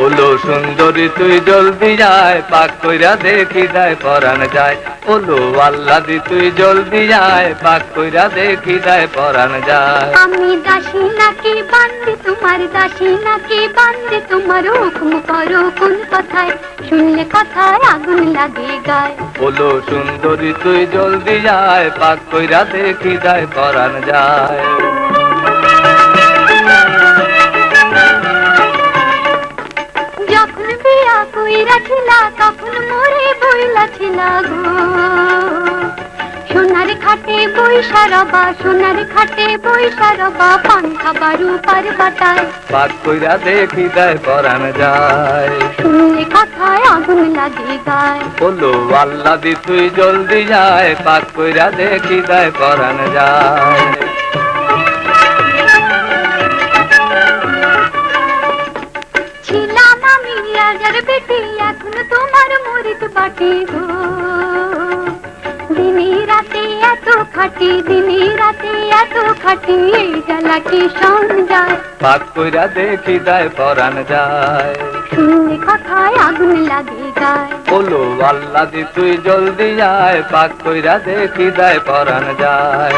ওলো সুন্দরী তুই জলদি যায় পাক কইরা দেখি যায় পরাণ যায়। ওলো আল্লাহ দি তুই জলদি যায় পাক কইরা দেখি যায় পরাণ যায়। আমি দাসী নাকি বান্দি তোমার দাসী নাকি বান্দি তোমার হুকুম করো কোন কথায়? শুনলে কথায় আগুন লাগে গায়। ওলো সুন্দরী তুই জলদি যায় পাক কইরা দেখি যায় পরাণ যায়। ছিলা তখন মোরে বইলা ছিলা গো? সোনার খাটে বৈশা রবা সোনার খাটে বৈশা রবা পান খাবারু পার বাটায় পাক কইরা দেখি যায় পরাণ যায়। শুনলে কথায় আগুন লাগে গায়। ওলো আল্লাহ দি তুই জলদি যায়। পাক কইরা দেখি দেয় পরাণ যায়। ছিলাম আমি রাজার বেটি বাটি গো। দিনে রাতে এত খাটি দিনে রাতে এত খাটি এই জ্বালা কি শোন যায় পাক কইরা দেখি যায় পরাণ যায়। শুনলে কথায় আগুন লাগে গায়। ওলো আল্লাহ দি তুই জলদি যায় পাক কইরা দেখি যায় পরাণ যায়।